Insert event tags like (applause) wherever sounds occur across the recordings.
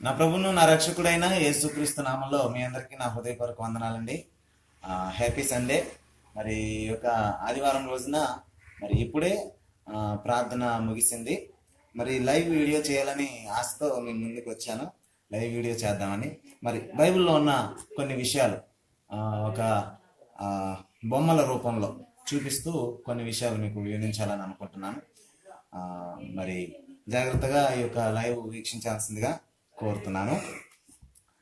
నా ప్రభును నా రక్షకుడైన యేసుక్రీస్తు నామంలో మీ అందరికీ నా హృదయపూర్వక వందనాలండి. Happy Sunday. మరి ఈ యొక్క ఆదివారం రోజున మరి ఇప్పుడే ప్రార్థన ముగిసింది. మరి లైవ్ వీడియో చేయాలని ఆశతో మీ ముందుకు వచ్చాను. లైవ్ వీడియో చేద్దామని. మరి బైబిల్లో ఉన్న కొన్ని విషయాలు ఒక బొమ్మల రూపంలో చూపిస్తూ కొన్ని విషయాలు మీకు వివరించాలని అనుకుంటున్నాను. మరి జాగ్రత్తగా ఈ యొక్క లైవ్ వీక్షించాల్సిందిగా కోరుతున్నాను.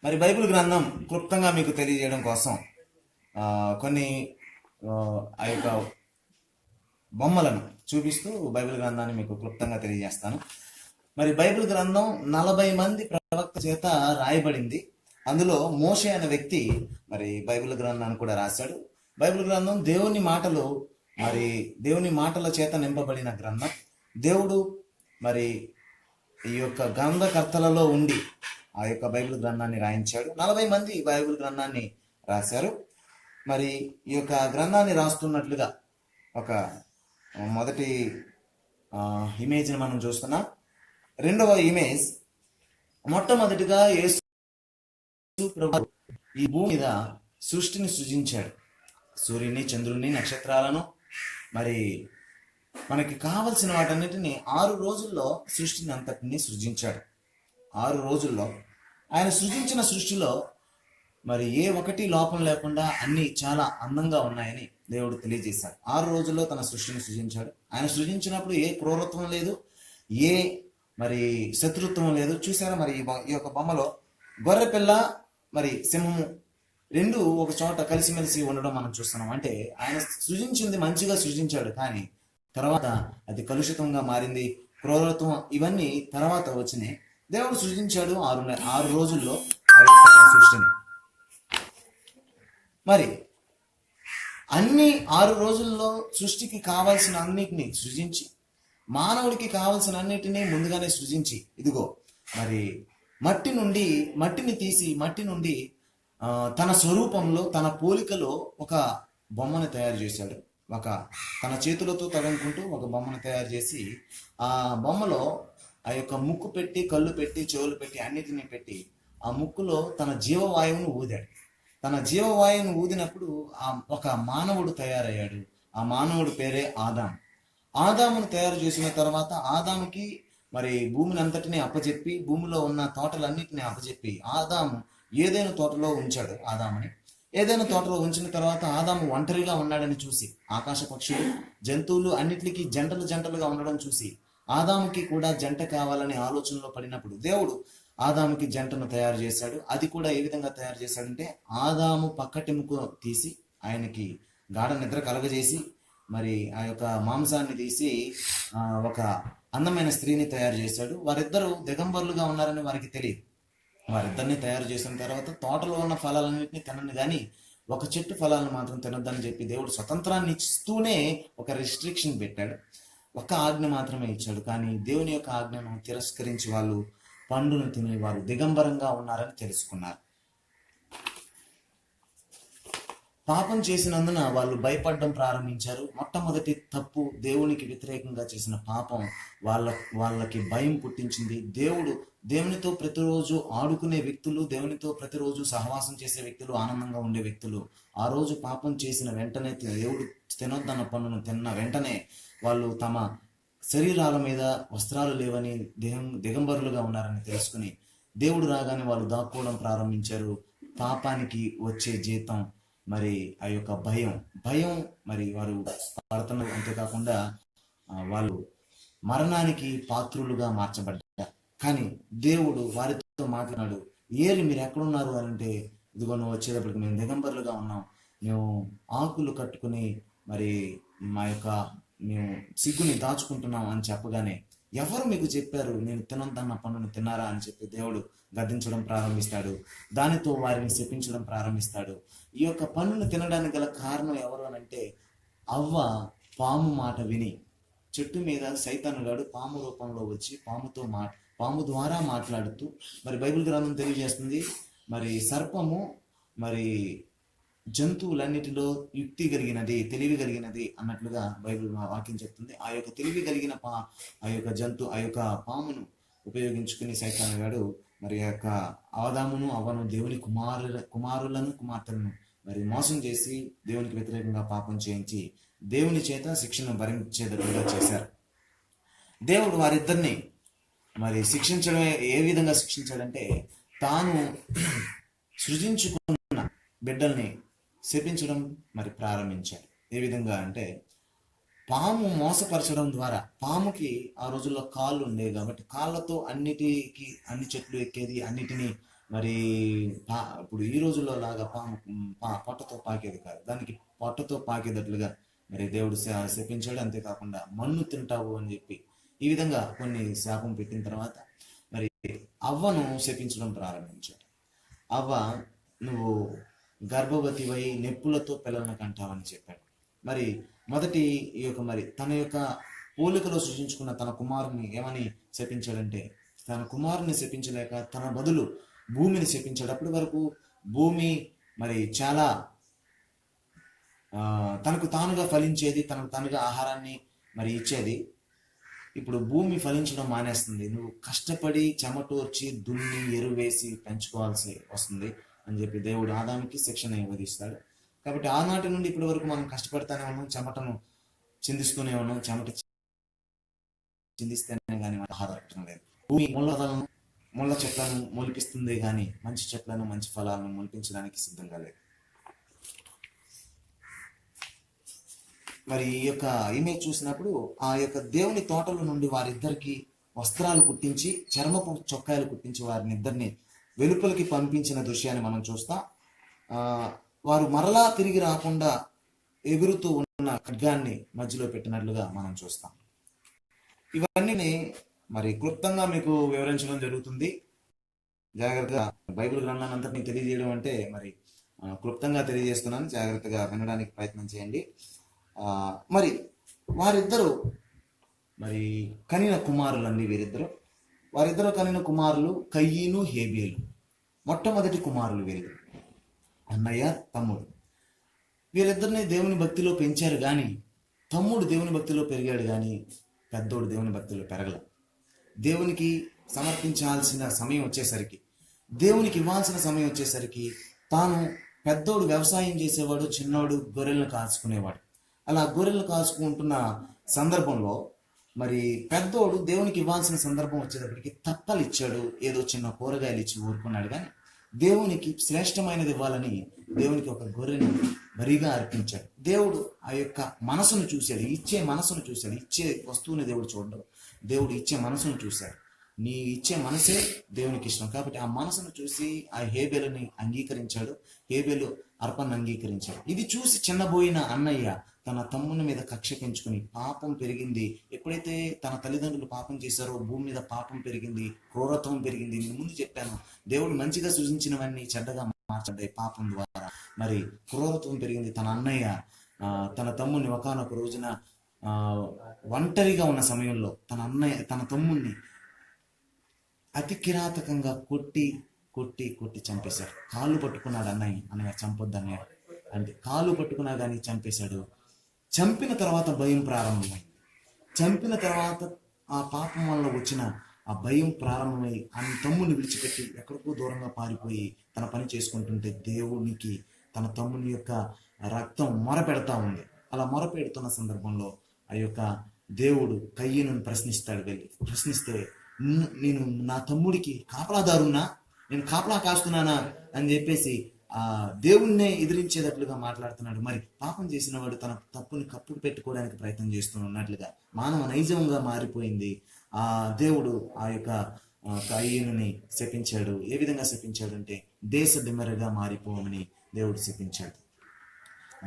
మరి బైబిల్ గ్రంథం క్లుప్తంగా మీకు తెలియజేయడం కోసం కొన్ని ఆ, ఆ యొక్క బొమ్మలను చూపిస్తూ బైబిల్ గ్రంథాన్ని మీకు క్లుప్తంగా తెలియజేస్తాను. మరి బైబిల్ గ్రంథం నలభై మంది ప్రవక్త చేత రాయబడింది. అందులో మోషే అనే వ్యక్తి మరి బైబిల్ గ్రంథాన్ని కూడా రాశాడు. బైబిల్ గ్రంథం దేవుని మాటలు మరి దేవుని మాటల చేత నింపబడిన గ్రంథం. దేవుడు మరి ఈ యొక్క గ్రంథకర్తలలో ఉండి ఆ యొక్క బైబిల్ గ్రంథాన్ని రాయించాడు. నలభై మంది బైబిల్ గ్రంథాన్ని రాశారు. మరి ఈ యొక్క గ్రంథాన్ని రాస్తున్నట్లుగా ఒక మొదటి ఇమేజ్ని మనం చూస్తున్నాం. రెండవ ఇమేజ్ మొట్టమొదటిగా యేసు ప్రభు ఈ భూమి మీద సృష్టిని సృజించాడు. సూర్యుని చంద్రుని నక్షత్రాలను మరి మనకి కావలసిన వాటన్నిటిని ఆరు రోజుల్లో సృష్టిని అంతటిని సృజించాడు. ఆరు రోజుల్లో ఆయన సృజించిన సృష్టిలో మరి ఏ ఒకటి లోపం లేకుండా అన్ని చాలా అందంగా ఉన్నాయని దేవుడు తెలియజేశాడు. ఆరు రోజుల్లో తన సృష్టిని సృజించాడు. ఆయన సృజించినప్పుడు ఏ క్రూరత్వం లేదు ఏ మరి శత్రుత్వం లేదు. చూసారా మరి ఈ బొ- ఈ యొక్క బొమ్మలో గొర్రె పిల్ల మరి సింహము రెండు ఒక చోట కలిసిమెలిసి ఉండడం మనం చూస్తున్నాం. అంటే ఆయన సృజించింది మంచిగా సృజించాడు కానీ తర్వాత అది కలుషితంగా మారింది క్రూరత్వం ఇవన్నీ తర్వాత వచ్చినాయి. దేవుడు సృజించాడు ఆరు ఆరు రోజుల్లో సృష్టిని. మరి అన్ని ఆరు రోజుల్లో సృష్టికి కావాల్సిన అన్నిటిని సృజించి మానవుడికి కావాల్సిన అన్నిటినీ ముందుగానే సృజించి ఇదిగో మరి మట్టి నుండి మట్టిని తీసి మట్టి నుండి తన స్వరూపంలో తన పోలికలో ఒక బొమ్మను తయారు చేశాడు. ఒక తన చేతులతో తగనుకుంటూ ఒక బొమ్మను తయారు చేసి ఆ బొమ్మలో ఆ యొక్క ముక్కు పెట్టి కళ్ళు పెట్టి చెవులు పెట్టి అన్నిటిని పెట్టి ఆ ముక్కులో తన జీవవాయువును ఊదాడు. తన జీవవాయువును ఊదినప్పుడు ఆ ఒక మానవుడు తయారయ్యాడు. ఆ మానవుడి పేరే ఆదాం. ఆదామును తయారు చేసిన తర్వాత ఆదాముకి మరి భూమిని అంతటిని అప్పచెప్పి భూమిలో ఉన్న తోటలన్నిటిని అప్పచెప్పి ఆదాము ఏదైనా తోటలో ఉంచాడు ఆదాముని. ఏదైనా తోటలో ఉంచిన తర్వాత ఆదాము ఒంటరిగా ఉన్నాడని చూసి ఆకాశ పక్షులు జంతువులు అన్నిటికీ జంటలు జంటలుగా ఉండడం చూసి ఆదాముకి కూడా జంట కావాలనే ఆలోచనలో పడినప్పుడు దేవుడు ఆదాముకి జంటను తయారు చేశాడు. అది కూడా ఏ విధంగా తయారు చేశాడంటే ఆదాము పక్కటెముకు తీసి ఆయనకి గాఢ నిద్ర కలగజేసి మరి ఆ యొక్క మాంసాన్ని తీసి ఒక అందమైన స్త్రీని తయారు చేశాడు. వారిద్దరూ దిగంబరులుగా ఉన్నారని వారికి తెలియదు. వారిద్దరిని తయారు చేసిన తర్వాత తోటలో ఉన్న ఫలాలన్నింటినీ తినండి. కానీ ఒక చెట్టు ఫలాలను మాత్రం తినొద్దని చెప్పి దేవుడు స్వతంత్రాన్ని ఇస్తూనే ఒక రిస్ట్రిక్షన్ పెట్టాడు. ఒక ఆజ్ఞ మాత్రమే ఇచ్చాడు. కానీ దేవుని యొక్క ఆజ్ఞను తిరస్కరించి వాళ్ళు పండును తిని వారు దిగంబరంగా ఉన్నారని తెలుసుకున్నారు. పాపం చేసినందున వాళ్ళు భయపడడం ప్రారంభించారు. మొట్టమొదటి తప్పు దేవునికి వ్యతిరేకంగా చేసిన పాపం వాళ్ళ వాళ్ళకి భయం పుట్టించింది. దేవుడు దేవునితో ప్రతిరోజు ఆడుకునే వ్యక్తులు దేవునితో ప్రతిరోజు సహవాసం చేసే వ్యక్తులు ఆనందంగా ఉండే వ్యక్తులు ఆ రోజు పాపం చేసిన వెంటనే దేవుడు తినొద్దన్న పనును తిన్న వెంటనే వాళ్ళు తమ శరీరాల మీద వస్త్రాలు లేవని దిగం దిగంబరులుగా ఉన్నారని తెలుసుకుని దేవుడు రాగానే వాళ్ళు దాక్కోవడం ప్రారంభించారు. పాపానికి వచ్చే జీతం మరి ఆ యొక్క భయం భయం మరి వారు పడుతున్న అంతేకాకుండా వాళ్ళు మరణానికి పాత్రులుగా మార్చబడ్డారు కానీ దేవుడు వారితో మాట్లాడు ఏరి మీరు ఎక్కడున్నారు? అని అంటే ఇదిగో నువ్వు వచ్చేటప్పటికి మేము దిగంబరులుగా ఉన్నాం. మేము ఆకులు కట్టుకుని మరి మా యొక్క మేము సిగ్గుని దాచుకుంటున్నాం అని చెప్పగానే ఎవరు మీకు చెప్పారు నేను తినొద్దన్న పన్నును తిన్నారా? అని చెప్పి దేవుడు గద్దించడం ప్రారంభిస్తాడు. దానితో వారిని శపించడం ప్రారంభిస్తాడు. ఈ యొక్క పన్నును తినడానికి గల కారణం ఎవరు అని అంటే అవ్వ పాము మాట విని చెట్టు మీద సైతానుగాడు పాము రూపంలో వచ్చి పాముతో మాట పాము ద్వారా మాట్లాడుతూ మరి బైబిల్ గ్రంథం తెలియజేస్తుంది మరి సర్పము మరి జంతువులన్నిటిలో యుక్తి కలిగినది తెలివి కలిగినది అన్నట్లుగా బైబిల్ వాక్యం చెప్తుంది. ఆ యొక్క తెలివి కలిగిన పా ఆ యొక్క జంతు ఆ యొక్క పామును ఉపయోగించుకుని సైతాన్ గాడు మరి యొక్క ఆదామును అవను దేవుని కుమారుల కుమారులను కుమార్తెలను మరి మోసం చేసి దేవునికి వ్యతిరేకంగా పాపం చేయించి దేవుని చేత శిక్షను భరించేటట్లుగా చేశారు. దేవుడు వారిద్దరిని మరి శిక్షించడం ఏ విధంగా శిక్షించాడంటే తాను సృజించుకున్న బిడ్డల్ని శపించడం మరి ప్రారంభించాడు. ఏ విధంగా అంటే పాము మోసపరచడం ద్వారా పాముకి ఆ రోజుల్లో కాళ్ళు ఉండేవి కాబట్టి కాళ్ళతో అన్నిటికి అన్ని చెట్లు ఎక్కేది అన్నిటినీ మరి పా ఇప్పుడు ఈ రోజుల్లో లాగా పాము పా పొట్టతో పాకేది కాదు. దానికి పొట్టతో పాకేటట్లుగా మరి దేవుడు శా- శపించాడు. అంతేకాకుండా మన్ను తింటావు అని చెప్పి ఈ విధంగా కొన్ని శాపం పెట్టిన తర్వాత మరి అవ్వను శపించడం ప్రారంభించాడు. అవ్వ నువ్వు గర్భవతివై నెప్పులతో పిల్లలను కంటావని చెప్పాడు. మరి మొదటి ఈ యొక్క మరి తన యొక్క పోలికలో సృష్టించుకున్న తన కుమారుని ఏమని శపించాడంటే తన కుమారుని శపించలేక తన బదులు భూమిని శపించాడు. అప్పటి వరకు భూమి మరి చాలా తనకు తానుగా ఫలించేది తనకు తానుగా ఆహారాన్ని మరి ఇచ్చేది ఇప్పుడు భూమి ఫలించడం మానేస్తుంది. నువ్వు కష్టపడి చెమటోర్చి దున్ని ఎరువేసి పెంచుకోవాల్సి వస్తుంది అని చెప్పి దేవుడు ఆదానికి శిక్షణ ఇవ్వదీస్తాడు. కాబట్టి ఆనాటి నుండి ఇప్పటి వరకు మనం కష్టపడతానే ఉన్నాం చెమటను చిందిస్తూనే ఉన్నాం చెమట చిందిస్తేనే కానీ మనకు ఆహారం లేదు. భూమి ముళ్ళలను ముళ్ళ చెట్లను మొలిపిస్తుంది కానీ మంచి చెట్లను మంచి ఫలాలను మొలిపించడానికి సిద్ధంగా లేదు. మరి ఈ యొక్క ఇమేజ్ చూసినప్పుడు ఆ యొక్క దేవుని తోటల నుండి వారిద్దరికి వస్త్రాలు కుట్టించి చర్మపు చొక్కాయలు కుట్టించి వారిని ఇద్దరిని వెలుపలికి పంపించిన దృశ్యాన్ని మనం చూస్తాం. వారు మరలా తిరిగి రాకుండా ఎగురుతూ ఉన్న ఖడ్గాన్ని మధ్యలో పెట్టినట్లుగా మనం చూస్తాం. ఇవన్నీ మరి క్లుప్తంగా మీకు వివరించడం జరుగుతుంది. జాగ్రత్తగా బైబిల్ గ్రంథాన్ని అంతటిని తెలియజేయడం అంటే మరి క్లుప్తంగా తెలియజేస్తున్నాను. జాగ్రత్తగా వినడానికి ప్రయత్నం చేయండి. మరి వారిద్దరూ మరి కనిన కుమారులండి వీరిద్దరు? వారిద్దరు కనిన కుమారులు కయ్యను హేబేలు మొట్టమొదటి కుమారులు వీరిద్దరు. అన్నయ్య తమ్ముడు. వీరిద్దరిని దేవుని భక్తిలో పెంచారు కానీ తమ్ముడు దేవుని భక్తిలో పెరిగాడు కానీ పెద్దోడు దేవుని భక్తిలో పెరగల. దేవునికి సమర్పించాల్సిన సమయం వచ్చేసరికి దేవునికి ఇవ్వాల్సిన సమయం వచ్చేసరికి తాను పెద్దోడు వ్యవసాయం చేసేవాడు చిన్నోడు గొర్రెలను కాచుకునేవాడు అలా గొర్రెలు కాసుకుంటున్న సందర్భంలో మరి పెద్దోడు దేవునికి ఇవ్వాల్సిన సందర్భం వచ్చేటప్పటికి తప్పలు ఇచ్చాడు ఏదో చిన్న కూరగాయలు ఇచ్చి ఊరుకున్నాడు. కానీ దేవునికి శ్రేష్టమైనది ఇవ్వాలని దేవునికి ఒక గొర్రెను మరీగా అర్పించాడు. దేవుడు ఆ యొక్క మనసును చూశాడు ఇచ్చే మనసును చూశాడు ఇచ్చే వస్తువుని దేవుడు చూడడం. దేవుడు ఇచ్చే మనసును చూశాడు. నీ ఇచ్చే మనసే దేవునికి ఇష్టం. కాబట్టి ఆ మనసును చూసి ఆ హేబెలుని అంగీకరించాడు హేబెలు అర్పణ అంగీకరించాడు. ఇది చూసి చిన్నబోయిన అన్నయ్య తన తమ్ముని మీద కక్ష పెంచుకుని పాపం పెరిగింది. ఎప్పుడైతే తన తల్లిదండ్రులు పాపం చేశారో భూమి మీద పాపం పెరిగింది క్రూరత్వం పెరిగింది. నేను ముందు చెప్పాను దేవుడు మంచిగా సృజించినవన్నీ చెడ్డగా మార్చడ్డాయి పాపం ద్వారా. మరి క్రూరత్వం పెరిగింది. తన అన్నయ్య తన తమ్ముని ఒకనొక రోజున ఒంటరిగా ఉన్న సమయంలో తన అన్నయ్య తన తమ్ముణ్ణి అతి కిరాతకంగా కొట్టి కొట్టి కొట్టి చంపేశాడు కాళ్ళు పట్టుకున్నాడు అన్నయ్య. అన్నయ్య చంపొద్దు అన్నయ్య అంటే కాళ్ళు పట్టుకున్నా కానీ చంపేశాడు. చంపిన తర్వాత భయం ప్రారంభమైంది చంపిన తర్వాత ఆ పాపం వల్ల వచ్చిన ఆ భయం ప్రారంభమై ఆయన తమ్ముని విడిచిపెట్టి ఎక్కడికో దూరంగా పారిపోయి తన పని చేసుకుంటుంటే దేవునికి తన తమ్ముని యొక్క రక్తం మొరపెడతా ఉంది. అలా మొరపెడుతున్న సందర్భంలో ఆ యొక్క దేవుడు కయ్యను ప్రశ్నిస్తాడు వెళ్ళి. ప్రశ్నిస్తే నేను నా తమ్ముడికి కాపలాదారున్నా? నేను కాపలా కాస్తున్నానా? అని చెప్పేసి ఆ దేవుణ్ణే ఎదిరించేటట్లుగా మాట్లాడుతున్నాడు. మరి పాపం చేసిన వాడు తన తప్పుని కప్పు పెట్టుకోవడానికి ప్రయత్నం చేస్తున్నట్లుగా మానవ నైజంగా మారిపోయింది. ఆ దేవుడు ఆ యొక్క కయ్యనుని శపించాడు. ఏ విధంగా శపించాడు అంటే దేశ దిమ్మరగా మారిపోమని దేవుడు శపించాడు.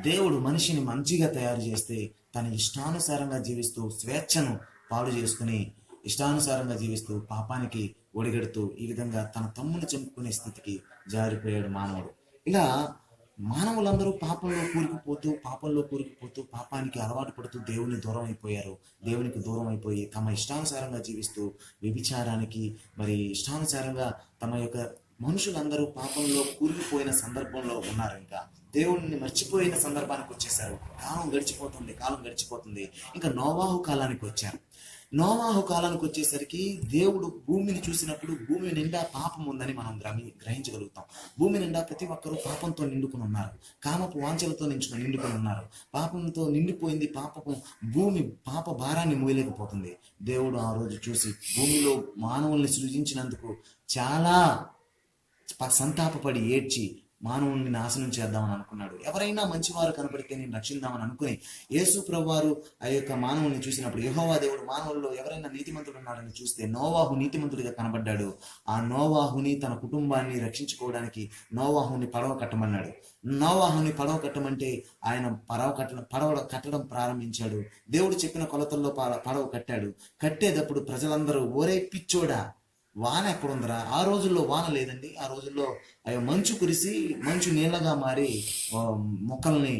దేవుడు మనిషిని మంచిగా తయారు చేస్తే తన ఇష్టానుసారంగా జీవిస్తూ స్వేచ్ఛను పాడు చేసుకుని ఇష్టానుసారంగా జీవిస్తూ పాపానికి ఒడిగడుతూ ఈ విధంగా తన తమ్ముని చంపుకునే స్థితికి జారిపోయాడు మానవుడు. ఇలా మానవులందరూ పాపంలో కూరుకుపోతూ పాపంలో కూరుకుపోతూ పాపానికి అలవాటు పడుతూ దేవుని దూరం అయిపోయారు. దేవునికి దూరం అయిపోయి తమ ఇష్టానుసారంగా జీవిస్తూ వ్యభిచారానికి మరి ఇష్టానుసారంగా తమ యొక్క మనుషులందరూ పాపంలో కూరుకుపోయిన సందర్భంలో ఉన్నారు ఇంకా. దేవుడిని మర్చిపోయిన సందర్భానికి వచ్చేసారు కాలం గడిచిపోతుంది కాలం గడిచిపోతుంది. ఇంకా నోవాహు కాలానికి వచ్చారు. నోవాహు కాలానికి వచ్చేసరికి దేవుడు భూమిని చూసినప్పుడు భూమి నిండా పాపం ఉందని మనం గ్రమి గ్రహించగలుగుతాం. భూమి నిండా ప్రతి ఒక్కరూ పాపంతో నిండుకుని ఉన్నారు. కామపు వాంఛలతో నించుకుని నిండుకుని ఉన్నారు. పాపంతో నిండిపోయింది పాపపు భూమి పాప భారాన్ని మోయలేకపోతుంది. దేవుడు ఆ రోజు చూసి భూమిలో మానవుల్ని సృజించినందుకు చాలా సంతాపపడి ఏడ్చి మానవుణ్ణి నాశనం చేద్దామని అనుకున్నాడు. ఎవరైనా మంచివారు కనపడితే నేను రక్షిద్దామని అనుకుని యేసు ప్రభువారు ఆ యొక్క మానవుని చూసినప్పుడు యహోవా దేవుడు మానవుల్లో ఎవరైనా నీతిమంతుడు ఉన్నాడని చూస్తే నోవాహు నీతిమంతుడిగా కనబడ్డాడు. ఆ నోవాహుని తన కుటుంబాన్ని రక్షించుకోవడానికి నోవాహుని పడవ కట్టమన్నాడు. నోవాహుని పడవ కట్టమంటే ఆయన పడవ కట్టడం పడవ కట్టడం ప్రారంభించాడు. దేవుడు చెప్పిన కొలతల్లో పడవ కట్టాడు. కట్టేటప్పుడు ప్రజలందరూ ఒరే పిచ్చోడా వాన ఎక్కడుందిరా ఆ రోజుల్లో వాన లేదండి. ఆ రోజుల్లో అవి మంచు కురిసి మంచు నీళ్ళగా మారి మొక్కల్ని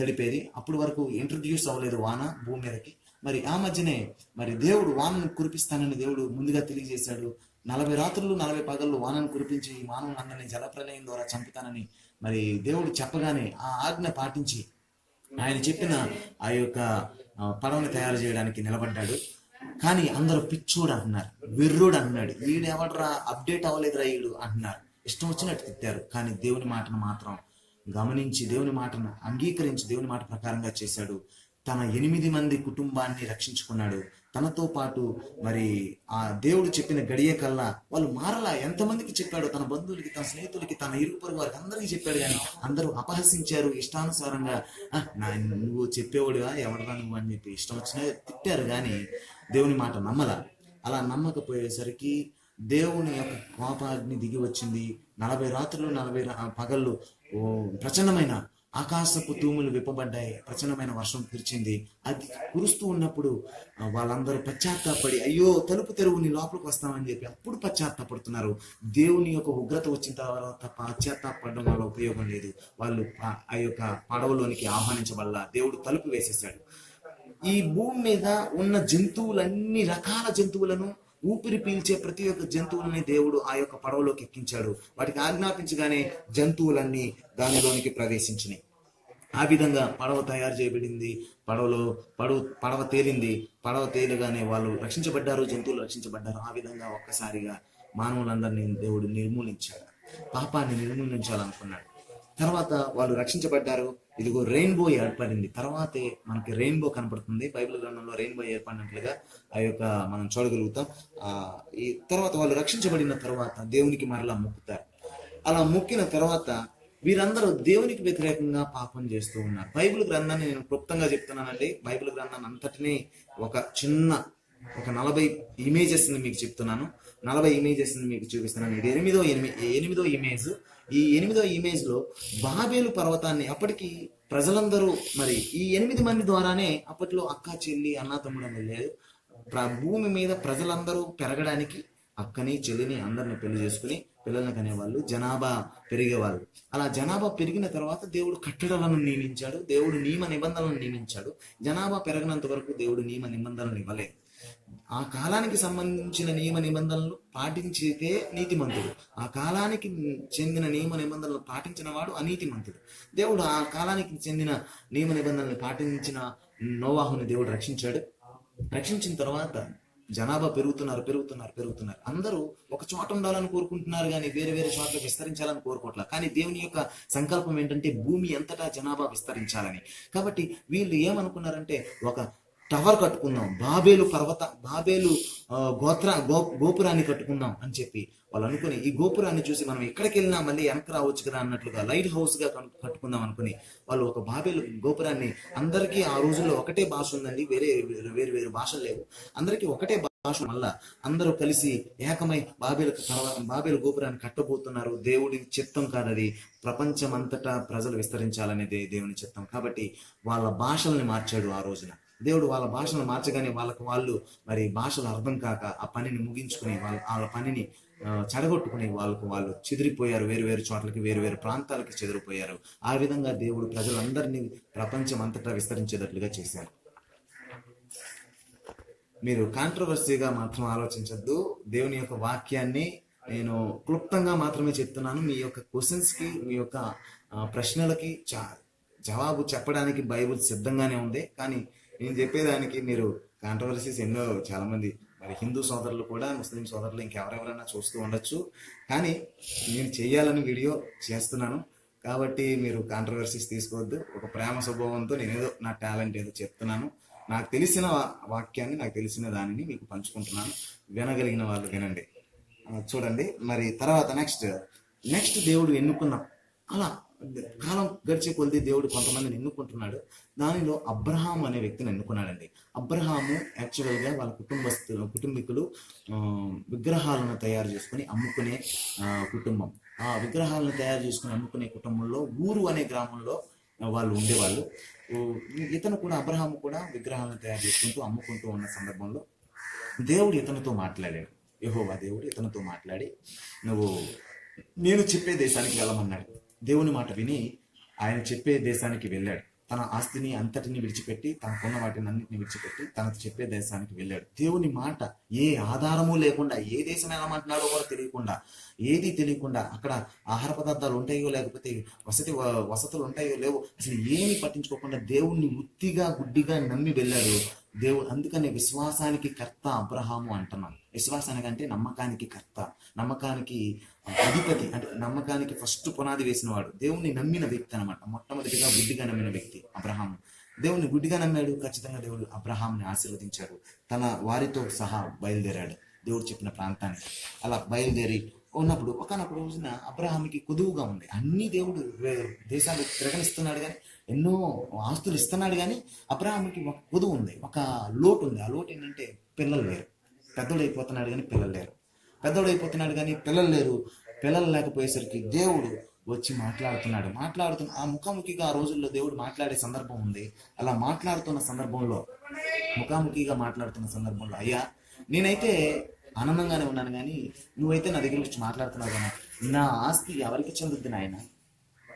తడిపేది. అప్పటి వరకు ఇంట్రడ్యూస్ అవ్వలేదు వాన భూమి మీదకి. మరి ఆ మధ్యనే మరి దేవుడు వానను కురిపిస్తానని దేవుడు ముందుగా తెలియజేశాడు. నలభై రాత్రులు నలభై పగళ్ళు వానను కురిపించి మానవులందరినీ జలప్రలయం ద్వారా చంపుతానని మరి దేవుడు చెప్పగానే ఆ ఆజ్ఞ పాటించి ఆయన చెప్పిన ఆ యొక్క పడవను పడవని తయారు చేయడానికి నిలబడ్డాడు. కానీ అందరూ పిచ్చోడు అంటున్నారు. వెర్రోడు అంటున్నాడు. వీడు ఎవడరా? అప్డేట్ అవ్వలేదురా వీడు అంటున్నారు. ఇష్టం వచ్చినట్టు తిట్టారు. కానీ దేవుని మాటను మాత్రం గమనించి దేవుని మాటను అంగీకరించి దేవుని మాట ప్రకారంగా చేశాడు. తన ఎనిమిది మంది కుటుంబాన్ని రక్షించుకున్నాడు. తనతో పాటు మరి ఆ దేవుడు చెప్పిన గడియ కల్లా వాళ్ళు మారలా. ఎంతమందికి చెప్పాడు? తన బంధువులకి తన స్నేహితులకి తన ఇరుగు పొరుగు వారికి అందరికీ చెప్పాడు కానీ అందరూ అపహసించారు ఇష్టానుసారంగా. "ఆ, నా నువ్వు చెప్పేవాడుగా ఎవడరా నువ్వు? అని చెప్పి ఇష్టం వచ్చినా తిట్టారు కానీ దేవుని మాట నమ్మదా? అలా నమ్మకపోయేసరికి దేవుని యొక్క కోపాగ్ని దిగి వచ్చింది. నలభై రాత్రులు నలభై పగళ్ళు ప్రచండమైన ఆకాశపు తూములు విప్పబడ్డాయి. ప్రచండమైన వర్షం కురిచింది. అది కురుస్తూ ఉన్నప్పుడు వాళ్ళందరూ పశ్చాత్తాపడి అయ్యో తలుపు తెరువు నీ లోపలికి వస్తామని చెప్పి అప్పుడు పశ్చాత్తాపడుతున్నారు. దేవుని యొక్క ఉగ్రత వచ్చిన తర్వాత పశ్చాత్తాపడడం వల్ల ఉపయోగం లేదు. వాళ్ళు ఆ- ఆ యొక్క పడవలోనికి ఆహ్వానించబడాల. దేవుడు తలుపు వేసేసాడు ఈ భూమి మీద ఉన్న జంతువులన్ని రకాల జంతువులను ఊపిరి పీల్చే ప్రతి ఒక్క జంతువులని దేవుడు ఆ యొక్క పడవలోకి ఎక్కించాడు. వాటికి ఆజ్ఞాపించగానే జంతువులన్నీ దానిలోనికి ప్రవేశించినాయి. ఆ విధంగా పడవ తయారు చేయబడింది. పడవలో పడవ పడవ తేలింది. పడవ తేలిగానే వాళ్ళు రక్షించబడ్డారు జంతువులు రక్షించబడ్డారు. ఆ విధంగా ఒక్కసారిగా మానవులందరినీ దేవుడు నిర్మూలించాడు. పాపాన్ని నిర్మూలించాలనుకున్నాడు. తర్వాత వాళ్ళు రక్షించబడ్డారు. ఇదిగో రెయిన్బో ఏర్పడింది. తర్వాతే మనకి రెయిన్బో కనపడుతుంది. బైబిల్ గ్రంథంలో రెయిన్బో ఏర్పడినట్లుగా ఆ యొక్క మనం చూడగలుగుతాం. ఆ ఈ తర్వాత వాళ్ళు రక్షించబడిన తర్వాత దేవునికి మరలా మొక్కుతారు. అలా మొక్కిన తర్వాత వీరందరూ దేవునికి వ్యతిరేకంగా పాపం చేస్తూ ఉన్నారు. బైబిల్ గ్రంథాన్ని నేను క్లుప్తంగా చెప్తున్నానండి. బైబిల్ గ్రంథాన్ని అంతటినీ ఒక చిన్న ఒక నలభై ఇమేజెస్ని మీకు చెప్తున్నాను. నలభై ఇమేజెస్ని మీకు చూపిస్తున్నాను. ఇది ఎనిమిదో ఎనిమి ఎనిమిదో ఇమేజ్. ఈ ఎనిమిదో ఇమేజ్లో బాబేలు పర్వతాన్ని అప్పటికి ప్రజలందరూ మరి ఈ ఎనిమిది మంది ద్వారానే అప్పట్లో అక్క చెల్లి అన్న తమ్ముడు అని లేదు. ప్ర- భూమి మీద ప్రజలందరూ పెరగడానికి అక్కని చెల్లిని అందరిని పెళ్ళి చేసుకుని పిల్లల్ని కనేవాళ్ళు జనాభా పెరిగేవాళ్ళు. అలా జనాభా పెరిగిన తర్వాత దేవుడు కట్టడలను నియమించాడు దేవుడు నియమ నిబంధనలను నియమించాడు. జనాభా పెరగనంత వరకు దేవుడు నియమ నిబంధనలు ఇవ్వలేదు. ఆ కాలానికి సంబంధించిన నియమ నిబంధనలు పాటించితే నీతిమంతుడు. ఆ కాలానికి చెందిన నియమ నిబంధనలు పాటించిన వాడు అనీతిమంతుడు. దేవుడు ఆ కాలానికి చెందిన నియమ నిబంధనలు పాటించిన నోవాహుని దేవుడు రక్షించాడు. రక్షించిన తర్వాత జనాభా పెరుగుతున్నారు పెరుగుతున్నారు పెరుగుతున్నారు. అందరూ ఒక చోట ఉండాలని కోరుకుంటున్నారు కానీ వేరే వేరే చోట్ల విస్తరించాలని కోరుకోవట్లేదు కానీ దేవుని యొక్క సంకల్పం ఏంటంటే భూమి ఎంతటా జనాభా విస్తరించాలని. కాబట్టి వీళ్ళు ఏమనుకున్నారంటే ఒక టవర్ కట్టుకుందాం బాబేలు పర్వత బాబేలు గోత్ర గో గోపురాన్ని కట్టుకుందాం అని చెప్పి వాళ్ళు అనుకుని ఈ గోపురాన్ని చూసి మనం ఎక్కడికి వెళ్ళినా మళ్ళీ వెనక్కి రావచ్చు కదా అన్నట్లుగా లైట్ హౌస్గా కట్టుకుందాం అనుకుని వాళ్ళు ఒక బాబేలు గోపురాన్ని అందరికీ ఆ రోజుల్లో ఒకటే భాష ఉందండి వేరే వేరు వేరు వేరు భాషలు లేవు. అందరికీ ఒకటే భాష వల్ల అందరూ కలిసి ఏకమై బాబేలు బాబేలు గోపురాన్ని కట్టబోతున్నారు. దేవుడి చిత్తం కాదది. ప్రపంచం అంతటా ప్రజలు విస్తరించాలనేది దేవుని చిత్తం. కాబట్టి వాళ్ళ భాషల్ని మార్చాడు ఆ రోజున. దేవుడు వాళ్ళ భాషను మార్చగానే వాళ్ళకు వాళ్ళు మరి భాషలు అర్థం కాక ఆ పనిని ముగించుకుని వాళ్ళ వాళ్ళ పనిని చెడగొట్టుకునే వాళ్ళకు వాళ్ళు చెదిరిపోయారు వేరు వేరు చోట్లకి వేరు వేరు ప్రాంతాలకి చెదిరిపోయారు. ఆ విధంగా దేవుడు ప్రజలందరినీ ప్రపంచం అంతటా విస్తరించేటట్లుగా చేశారు. మీరు కాంట్రవర్సీగా మాత్రం ఆలోచించద్దు. దేవుని యొక్క వాక్యాన్ని నేను క్లుప్తంగా మాత్రమే చెప్తున్నాను. మీ యొక్క క్వశ్చన్స్కి మీ యొక్క ప్రశ్నలకి చా జవాబు చెప్పడానికి బైబుల్ సిద్ధంగానే ఉంది. కానీ నేను చెప్పేదానికి మీరు కాంట్రవర్సీస్ ఎన్నో చాలా మంది మరి హిందూ సోదరులు కూడా ముస్లిం సోదరులు ఇంకెవరెవరైనా చూస్తూ ఉండొచ్చు. కానీ నేను చేయాలని వీడియో చేస్తున్నాను. కాబట్టి మీరు కాంట్రవర్సీస్ తీసుకోవద్దు. ఒక ప్రేమ స్వభావంతో నేనేదో నా టాలెంట్ ఏదో చెప్తున్నాను. నాకు తెలిసిన వాక్యాన్ని నాకు తెలిసిన దానిని మీకు పంచుకుంటున్నాను. వినగలిగిన వాళ్ళు వినండి. చూడండి. మరి తర్వాత నెక్స్ట్ నెక్స్ట్ దేవుడు ఎన్నుకున్న అలా కాలం గడిచే కొలిది దేవుడు కొంతమందిని ఎన్నుకుంటున్నాడు. దానిలో అబ్రహాం అనే వ్యక్తిని ఎన్నుకున్నాడండి. అబ్రహాము యాక్చువల్గా వాళ్ళ కుటుంబస్తులు కుటుంబీకులు విగ్రహాలను తయారు చేసుకుని అమ్ముకునే కుటుంబం. ఆ విగ్రహాలను తయారు చేసుకుని అమ్ముకునే కుటుంబంలో ఊరు అనే గ్రామంలో వాళ్ళు ఉండేవాళ్ళు. ఇతను కూడా అబ్రహాం కూడా విగ్రహాలను తయారు చేసుకుంటూ అమ్ముకుంటూ ఉన్న సందర్భంలో దేవుడు ఇతనితో మాట్లాడాడు. యహోవా దేవుడు ఇతనితో మాట్లాడి నువ్వు నేను చెప్పే దేశానికి వెళ్ళమన్నాడు. దేవుని మాట విని ఆయన చెప్పే దేశానికి వెళ్ళాడు. తన ఆస్తిని అంతటిని విడిచిపెట్టి తనకున్న వాటిని అన్నింటిని విడిచిపెట్టి తనకు చెప్పే దేశానికి వెళ్ళాడు. దేవుని మాట ఏ ఆధారము లేకుండా ఏ దేశం ఎలా మాట్లాడో కూడా తెలియకుండా ఏది తెలియకుండా అక్కడ ఆహార పదార్థాలు ఉంటాయో లేకపోతే వసతి వసతులు ఉంటాయో లేవో అసలు ఏమి పట్టించుకోకుండా దేవుణ్ణి ఉత్తిగా గుడ్డిగా నమ్మి వెళ్ళాడు దేవుడు. అందుకనే విశ్వాసానికి కర్త అబ్రహాము అంటున్నాను విశ్వాస అంటే నమ్మకానికి కర్త నమ్మకానికి అధిపతి అంటే నమ్మకానికి ఫస్ట్ పునాది వేసిన వాడు దేవుణ్ణి నమ్మిన వ్యక్తి అనమాట మొట్టమొదటిగా గుడ్డిగా నమ్మిన వ్యక్తి అబ్రహాం దేవుణ్ణి గుడ్డిగా నమ్మాడు. ఖచ్చితంగా దేవుడు అబ్రహాంని ఆశీర్వదించాడు. తన వారితో సహా బయలుదేరాడు దేవుడు చెప్పిన ప్రాంతానికి. అలా బయలుదేరి ఉన్నప్పుడు ఒకనొక రోజున అబ్రహాంకి కుదువుగా ఉంది. అన్ని దేవుడు దేశాలు తిరగనిస్తున్నాడు కానీ ఎన్నో ఆస్తులు ఇస్తున్నాడు కానీ అబ్రహాంకి ఒక కుదువు ఉంది. ఒక లోటు ఉంది. ఆ లోటు ఏంటంటే పిల్లలు లేరు పెద్దోడు అయిపోతున్నాడు కానీ పిల్లలు లేరు. పెద్దోడు అయిపోతున్నాడు కానీ పిల్లలు లేరు. పిల్లలు లేకపోయేసరికి దేవుడు వచ్చి మాట్లాడుతున్నాడు. మాట్లాడుతున్న ఆ ముఖాముఖిగా ఆ రోజుల్లో దేవుడు మాట్లాడే సందర్భం ఉంది. అలా మాట్లాడుతున్న సందర్భంలో ముఖాముఖిగా మాట్లాడుతున్న సందర్భంలో అయ్యా నేనైతే ఆనందంగానే ఉన్నాను కానీ నువ్వైతే నా దగ్గర వచ్చి మాట్లాడుతున్నావు కానీ నా ఆస్తి ఎవరికి చెందుద్ది నాయన?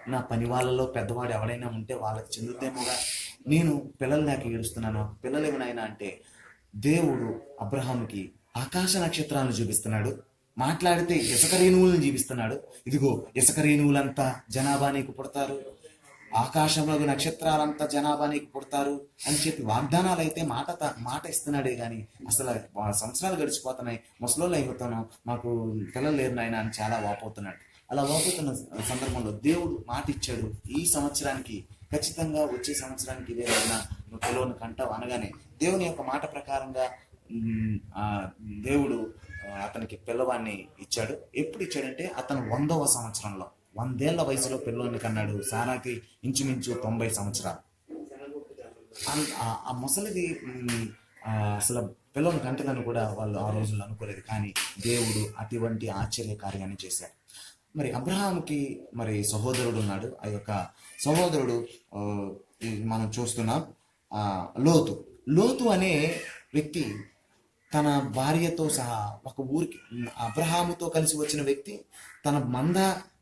నా పని వాళ్ళలో పెద్దవాడు ఎవడైనా ఉంటే వాళ్ళకి చెందుద్దేమోగా? నేను పిల్లలు లేక ఏడుస్తున్నాను. పిల్లలు ఏమైనా అంటే దేవుడు అబ్రహాంకి ఆకాశ నక్షత్రాలను చూపిస్తున్నాడు. మాట్లాడితే ఇసుక రేణువులను చూపిస్తున్నాడు ఇదిగో ఇసుక రేణువులంతా జనాభా నీకు పుడతారు. ఆకాశంలో నక్షత్రాలంతా జనాభా నీకు పుడతారు అని చెప్పి వాగ్దానాలు అయితే మాట మాట ఇస్తున్నాడే కానీ అసలు సంవత్సరాలు గడిచిపోతున్నాయి. ముసలోళ్ళు అయిపోతాను మాకు పిల్లలు లేరు నాయన అని చాలా వాపోతున్నాడు. అలా వాపోతున్న సందర్భంలో దేవుడు మాట ఇచ్చాడు. ఈ సంవత్సరానికి ఖచ్చితంగా వచ్చే సంవత్సరానికి ఇదే నువ్వు పిల్లలను కంటావు అనగానే దేవుని యొక్క మాట ప్రకారంగా దేవుడు అతనికి పిల్లవాడిని ఇచ్చాడు. ఎప్పుడు ఇచ్చాడంటే అతను వందవ సంవత్సరంలో. వందేళ్ళ వయసులో పిల్లోని కన్నాడు. సారాకి ఇంచుమించు తొంభై సంవత్సరాలు. ఆ- ముసలిది అసలు పిల్లలు కంటదని కూడా వాళ్ళు ఆ రోజుల్లో అనుకోలేదు. కానీ దేవుడు అటువంటి ఆశ్చర్య కార్యాన్ని చేశాడు. మరి అబ్రహాంకి మరి సహోదరుడు ఉన్నాడు. ఆ యొక్క సహోదరుడు మనం చూస్తున్నాం లోతు. లోతు అనే వ్యక్తి తన భార్యతో సహా ఒక ఊరికి అబ్రహాముతో కలిసి వచ్చిన వ్యక్తి తన మంద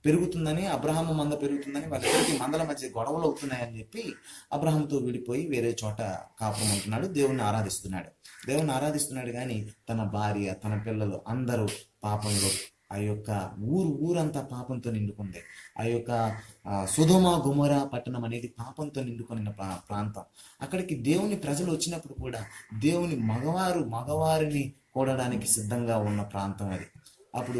పెరుగుతుందని అబ్రహాము మంద పెరుగుతుందని వాళ్ళిద్దరికి మందల మధ్య గొడవలు అవుతున్నాయని చెప్పి అబ్రహాంతో విడిపోయి వేరే చోట కాపురం ఉంటున్నాడు దేవుణ్ణి ఆరాధిస్తున్నాడు. దేవుణ్ణి ఆరాధిస్తున్నాడు కానీ తన భార్య తన పిల్లలు అందరూ పాపంలో ఆ యొక్క ఊరు ఊరంతా పాపంతో నిండుకుంది. ఆ యొక్క ఆ, గుమర పట్టణం అనేది పాపంతో నిండుకున్న ప్రా- ప్రాంతం. అక్కడికి దేవుని ప్రజలు వచ్చినప్పుడు కూడా దేవుని మగవారు మగవారిని కూడడానికి సిద్ధంగా ఉన్న ప్రాంతం అది. అప్పుడు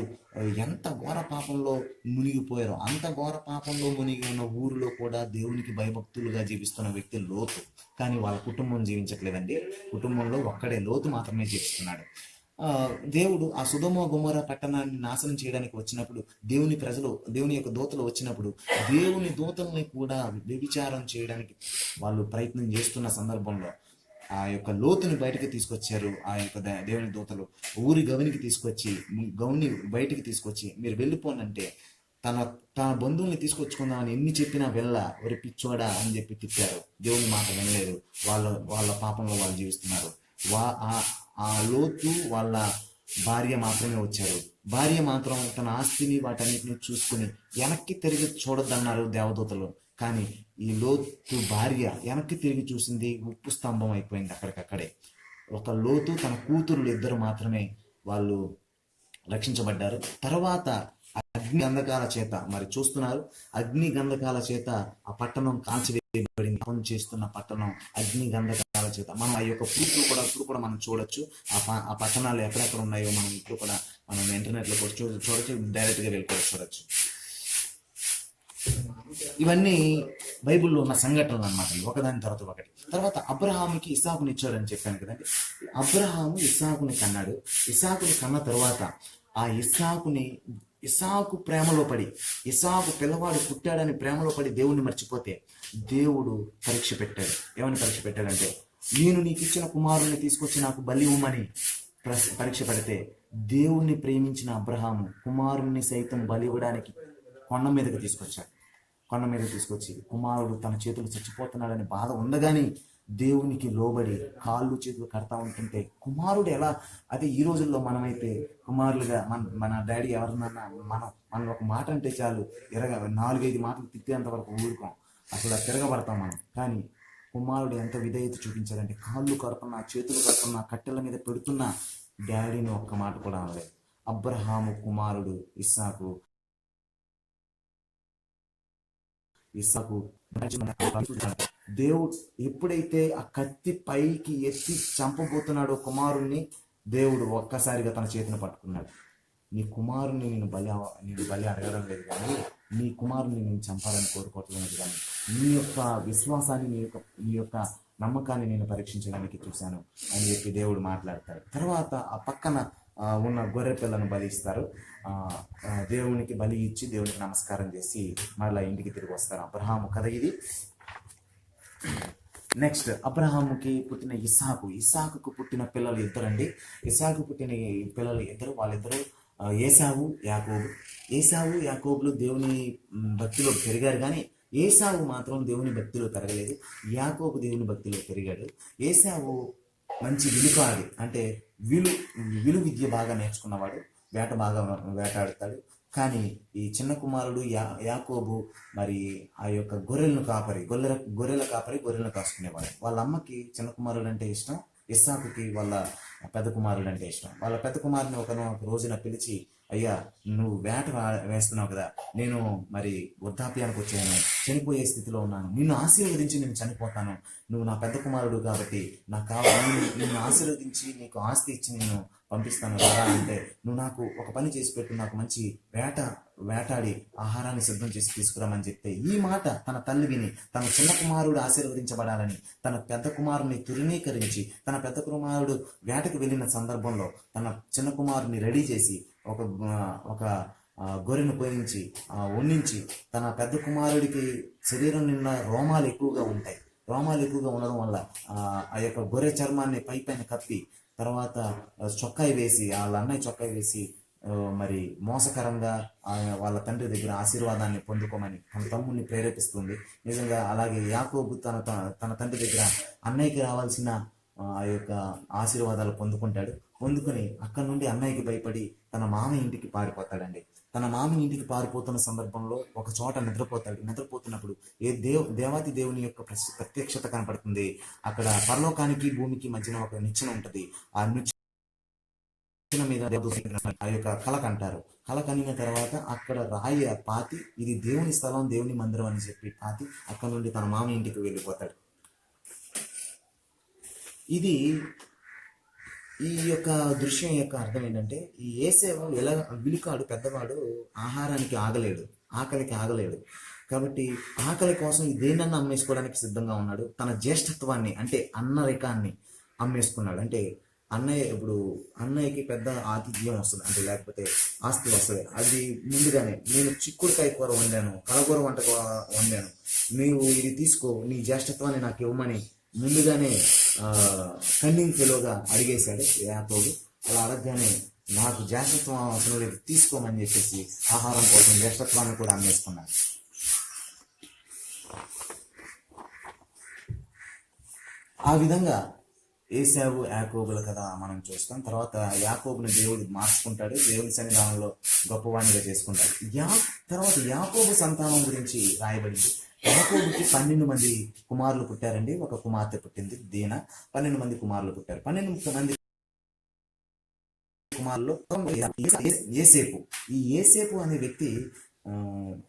ఎంత ఘోర పాపంలో మునిగిపోయారో అంత ఘోర పాపంలో మునిగి ఉన్న ఊరిలో కూడా దేవునికి భయభక్తులుగా జీవిస్తున్న వ్యక్తి లోతు. కానీ వాళ్ళ కుటుంబం జీవించట్లేదండి. కుటుంబంలో ఒక్కడే లోతు మాత్రమే జీవిస్తున్నాడు. దేవుడు ఆ సుధమ గుమర పట్టణాన్ని నాశనం చేయడానికి వచ్చినప్పుడు దేవుని ప్రజలు దేవుని యొక్క దూతలు వచ్చినప్పుడు దేవుని దూతల్ని కూడా వ్యభిచారం చేయడానికి వాళ్ళు ప్రయత్నం చేస్తున్న సందర్భంలో ఆ యొక్క లోతుని బయటకు తీసుకొచ్చారు ఆ యొక్క దేవుని దూతలు. ఊరి గవినికి తీసుకొచ్చి గౌని బయటికి తీసుకొచ్చి మీరు వెళ్ళిపోనంటే తన తన బంధువుల్ని తీసుకొచ్చుకుందామని ఎన్ని చెప్పినా వెళ్ళ ఒరి పిచ్చోడా అని చెప్పి తిప్పారు దేవుని మాట వినలేదు. వాళ్ళ వాళ్ళ పాపంలో వాళ్ళు జీవిస్తున్నారు. వా ఆ- లోతు వాళ్ళ భార్య మాత్రమే వచ్చారు. భార్య మాత్రం తన ఆస్తిని వాటన్నిటిని చూసుకుని వెనక్కి తిరిగి చూడొద్దన్నారు దేవదూతలు. కానీ ఈ లోతు భార్య వెనక్కి తిరిగి చూసింది ఉప్పు స్తంభం అయిపోయింది అక్కడికక్కడే. ఒక లోతు తన కూతురులు ఇద్దరు మాత్రమే వాళ్ళు రక్షించబడ్డారు. తర్వాత అగ్ని గంధకాల చేత మరి చూస్తున్నారు అగ్ని గంధకాల చేత ఆ పట్టణం కాల్చివే చేయబడింది పని చేస్తున్న పట్టణం అగ్ని గంధకాల చేత. మనం ఆ యొక్క ప్రూఫ్లు కూడా ఇప్పుడు కూడా మనం చూడొచ్చు. ఆ ప- ఆ పట్టణాలు ఎక్కడెక్కడ ఉన్నాయో మనం ఇప్పుడు కూడా మనం ఇంటర్నెట్లో కూడా చూ చూడొచ్చు డైరెక్ట్గా వెళ్ళి కూడా చూడొచ్చు. ఇవన్నీ బైబిల్లో ఉన్న సంఘటనలు అనమాట ఒకదాని తర్వాత ఒకటి. తర్వాత అబ్రహాముకి ఇసాకుని ఇచ్చాడని చెప్పాను కదండి. అబ్రహాము ఇసాకుని కన్నాడు. ఇసాకుని కన్న తర్వాత ఆ ఇసాకుని ఇసాకు ప్రేమలో పడి ఇసాకు పిల్లవాడు పుట్టాడని ప్రేమలో పడి దేవుణ్ణి మర్చిపోతే దేవుడు పరీక్ష పెట్టాడు. ఏమని పరీక్ష పెట్టాడంటే నేను నీకు ఇచ్చిన కుమారుని తీసుకొచ్చి నాకు బలి ఇవ్వమని పరీక్ష పెడితే దేవుణ్ణి ప్రేమించిన అబ్రహాము కుమారుణ్ణి సైతం బలి ఇవ్వడానికి కొండ మీదకి తీసుకొచ్చాడు. కొండ మీద తీసుకొచ్చి కుమారుడు తన చేతులు చచ్చిపోతున్నాడని బాధ ఉండగాని దేవునికి లోబడి కాళ్ళు చేతులు కడతా ఉంటుంటే కుమారుడు ఎలా? అదే ఈ రోజుల్లో మనమైతే కుమారులుగా మన మన డాడీ ఎవరినన్నా? మనం మనం ఒక మాట అంటే చాలు. ఇరగ నాలుగైదు మాటలు తిట్టేంత వరకు ఊరుకోం. అక్కడ తిరగబడతాం మనం. కానీ కుమారుడు ఎంత విధేయత చూపించాడంటే కాళ్ళు కడుతున్నా చేతులు కడుతున్నా కట్టెల మీద పెడుతున్నా డాడీని ఒక్క మాట కూడా అనలేదు అబ్రహాము కుమారుడు ఇస్సాకు ఇస్సాకు (laughs) దేవుడు ఎప్పుడైతే ఆ కత్తి పైకి ఎత్తి చంపబోతున్నాడో కుమారుణ్ణి దేవుడు ఒక్కసారిగా తన చేతిని పట్టుకున్నాడు. నీ కుమారుని నేను బలి నేను బలి అడగడం లేదు కానీ నీ కుమారుని నేను చంపాలని కోరుకోవట్లేదు కానీ నీ యొక్క విశ్వాసాన్ని నీ యొక్క నీ యొక్క నమ్మకాన్ని నేను పరీక్షించడానికి చూశాను అని చెప్పి దేవుడు మాట్లాడతాడు. తర్వాత ఆ పక్కన ఉన్న గొర్రె పిల్లను బలి ఇస్తారు దేవునికి బలి ఇచ్చి దేవునికి నమస్కారం చేసి మరలా ఇంటికి తిరిగి వస్తారు. అబ్రహాము కథ ఇది. నెక్స్ట్ అబ్రహాముకి పుట్టిన ఇసాకు ఇసాకుకు పుట్టిన పిల్లలు ఇద్దరండి. ఇసాకు పుట్టిన ఈ పిల్లలు ఇద్దరు వాళ్ళిద్దరూ ఏసావు యాకోబు. ఏసావు యాకోబులు దేవుని భక్తిలో పెరిగారు కానీ ఏసావు మాత్రం దేవుని భక్తిలో పెరగలేదు యాకోబు దేవుని భక్తిలో పెరిగాడు. ఏసావు మంచి విలుకాడి అంటే విలు విలు విద్య బాగా నేర్చుకున్నవాడు వేట బాగా వేటాడుతాడు. కానీ ఈ చిన్న కుమారుడు యా యాకోబు మరి ఆ యొక్క గొర్రెలను కాపరి గొర్రెల గొర్రెల కాపరి గొర్రెలను కాసుకునేవాడు. వాళ్ళ అమ్మకి చిన్న కుమారుడు అంటే ఇష్టం ఇస్సాకుకి వాళ్ళ పెద్ద కుమారుడు అంటే ఇష్టం. వాళ్ళ పెద్ద కుమారుని ఒక రోజున పిలిచి అయ్యా నువ్వు వేట వేస్తున్నావు కదా నేను మరి వృద్ధాప్యానికి వచ్చాను చనిపోయే స్థితిలో ఉన్నాను. నిన్ను ఆశీర్వదించి నేను చనిపోతాను. నువ్వు నా పెద్ద కుమారుడు కాబట్టి నాకు కావాలి. నిన్ను ఆశీర్వదించి నీకు ఆస్తి ఇచ్చి నేను పంపిస్తాను కదా అంటే నువ్వు నాకు ఒక పని చేసి పెట్టు నాకు మంచి వేట వేటాడి ఆహారాన్ని సిద్ధం చేసి తీసుకురామని చెప్తే ఈ మాట తన తల్లి విని తన చిన్న కుమారుడు ఆశీర్వదించబడాలని తన పెద్ద కుమారుని తృణీకరించి తన పెద్ద కుమారుడు వేటకు వెళ్ళిన సందర్భంలో తన చిన్న కుమారుని రెడీ చేసి ఒక ఒక గొర్రెను పోయించి వండించి తన పెద్ద కుమారుడికి శరీరం నిండా రోమాలు ఎక్కువగా ఉంటాయి. రోమాలు ఎక్కువగా ఉండడం వల్ల ఆ, యొక్క గొర్రె చర్మాన్ని పై పైన కప్పి తర్వాత చొక్కాయి వేసి వాళ్ళ అన్నయ్య చొక్కాయి వేసి మరి మోసకరంగా వాళ్ళ తండ్రి దగ్గర ఆశీర్వాదాన్ని పొందుకోమని తన తమ్ముడిని ప్రేరేపిస్తుంది. నిజంగా అలాగే యాకోబు తన త- తన తండ్రి దగ్గర అన్నయ్యకి రావాల్సిన ఆ యొక్క ఆశీర్వాదాలు పొందుకుంటాడు. పొందుకొని అక్కడ నుండి అన్నయ్యకి భయపడి తన మామ ఇంటికి పారిపోతాడండి. తన మామ ఇంటికి పారిపోతున్న సందర్భంలో ఒక చోట నిద్రపోతాడు. నిద్రపోతున్నప్పుడు ఏ దేవ దేవాతి దేవుని యొక్క ప్రత్యక్షత కనపడుతుంది. అక్కడ పరలోకానికి భూమికి మధ్యన ఒక నిచ్చెన ఉంటుంది. ఆ నిచ్చెన మీద ఆ యొక్క కళ కంటారు. కళ కనిన తర్వాత అక్కడ రాయి పాతి ఇది దేవుని స్థలం దేవుని మందిరం అని చెప్పి పాతి అక్కడ నుండి తన మామ ఇంటికి వెళ్ళిపోతాడు. ఇది ఈ యొక్క దృశ్యం యొక్క అర్థం ఏంటంటే ఈ ఏసేవ ఎలా విలుకాడు పెద్దవాడు ఆహారానికి ఆగలేడు ఆకలికి ఆగలేడు. కాబట్టి ఆకలి కోసం దేనన్నా అమ్మేసుకోవడానికి సిద్ధంగా ఉన్నాడు. తన జ్యేష్ఠత్వాన్ని అంటే అన్నరికాన్ని అమ్మేసుకున్నాడు. అంటే అన్నయ్య ఇప్పుడు అన్నయ్యకి పెద్ద ఆతిథ్యం వస్తుంది. అంటే లేకపోతే ఆస్తి వస్తుంది. అది ముందుగానే నేను చిక్కుడుకాయ కూర వండాను కలగూర వంట వండాను. నీవు ఇది తీసుకో నీ జ్యేష్ఠత్వాన్ని నాకు ఇవ్వమని ముందుగానే కన్నింగ్ ఫెలోగా అడిగేశాడు యాకోబు. అలా అడగగానే నాకు జాగ్రత్తం అవసరం లేదు తీసుకోమని చెప్పేసి ఆహారం కోసం జ్యేష్ఠత్వాన్ని కూడా అమ్మేసుకున్నాడు. ఆ విధంగా ఏసావు యాకోబుల కథ మనం చూస్తాం. తర్వాత యాకోబుని దేవుడు మార్చుకుంటాడు. దేవుని సన్నిధానంలో గొప్పవాణిగా చేసుకుంటాడు. యా తర్వాత యాకోబు సంతానం గురించి రాయబడింది. యాకోబుకి పన్నెండు మంది కుమారులు పుట్టారండి. ఒక కుమార్తె పుట్టింది దీన. పన్నెండు మంది కుమారులు పుట్టారు. పన్నెండు మంది కుమారులు ఏసేపు ఈ ఏసేపు అనే వ్యక్తి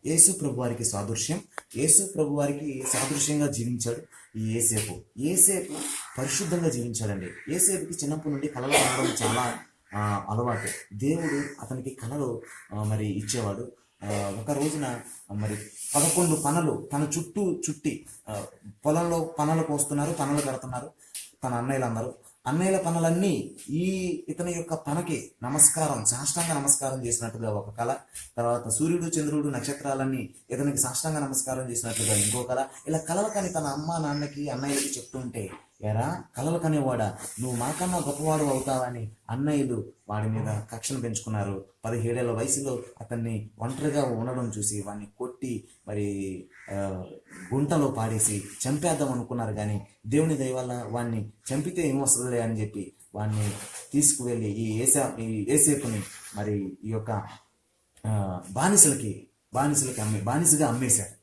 యేసు ప్రభు వారికి సాదృశ్యం. యేసు ప్రభు వారికి సాదృశ్యంగా జీవించాడు ఈ ఏసేపు ఏసేపు పరిశుద్ధంగా జీవించాడండి. ఏసేపుకి చిన్నప్పటి నుండి కళలు రావడం చాలా అలవాటు. దేవుడు అతనికి కళలు మరి ఇచ్చేవాడు. ఒక రోజున మరి పదకొండు పనులు తన చుట్టూ చుట్టి పొలంలో పనులకు వస్తున్నారు పనులు కడుతున్నారు తన అన్నయ్యలందరూ. అన్నయ్యల పనులన్నీ ఈ ఇతని యొక్క పనకి నమస్కారం సాష్టాంగ నమస్కారం చేసినట్టుగా ఒక కళ. తర్వాత సూర్యుడు చంద్రుడు నక్షత్రాలన్నీ ఇతనికి సాష్టాంగ నమస్కారం చేసినట్లుగా ఇంకో కళ. ఇలా కళలు తన అమ్మ నాన్నకి అన్నయ్యలకి చెప్తుంటే ఎరా కలలు కనేవాడా? నువ్వు మాకన్నా గొప్పవాడు అవుతావని అన్నయ్యలు వాడి మీద కక్షను పెంచుకున్నారు. పదిహేడేళ్ళ వయసులో అతన్ని ఒంటరిగా ఉండడం చూసి వాడిని కొట్టి మరి గుంటలో పాడేసి చంపేద్దాం అనుకున్నారు కానీ దేవుని దయవల్ల వాడిని చంపితే ఏమొస్తుందిలే అని చెప్పి వాడిని తీసుకువెళ్ళి ఈ ఏసా ఈ ఏసేపుని మరి ఈ యొక్క బానిసలకి బానిసలకి అమ్మే బానిసగా అమ్మేశాడు.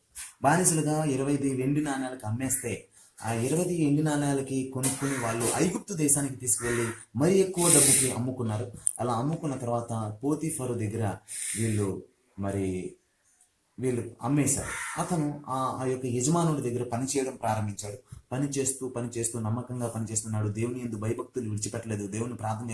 బానిసలుగా ఇరవై వెండి నాణ్యాలకు అమ్మేస్తే ఆ ఇరవై ఎండి నాణ్యాలకి కొనుక్కుని వాళ్ళు ఐగుప్తు దేశానికి తీసుకువెళ్ళి మరి ఎక్కువ డబ్బుకి అమ్ముకున్నారు. అలా అమ్ముకున్న తర్వాత పోతీఫరు దగ్గర వీళ్ళు మరి వీళ్ళు అమ్మేశారు. అతను ఆ ఆ యొక్క యజమానుడి దగ్గర పని చేయడం ప్రారంభించాడు. పని చేస్తూ పని చేస్తూ నమ్మకంగా పనిచేస్తున్నాడు దేవుని ఎందు భయభక్తులు విడిచిపెట్టలేదు. దేవుని ప్రార్థన చేస్తున్నాడు.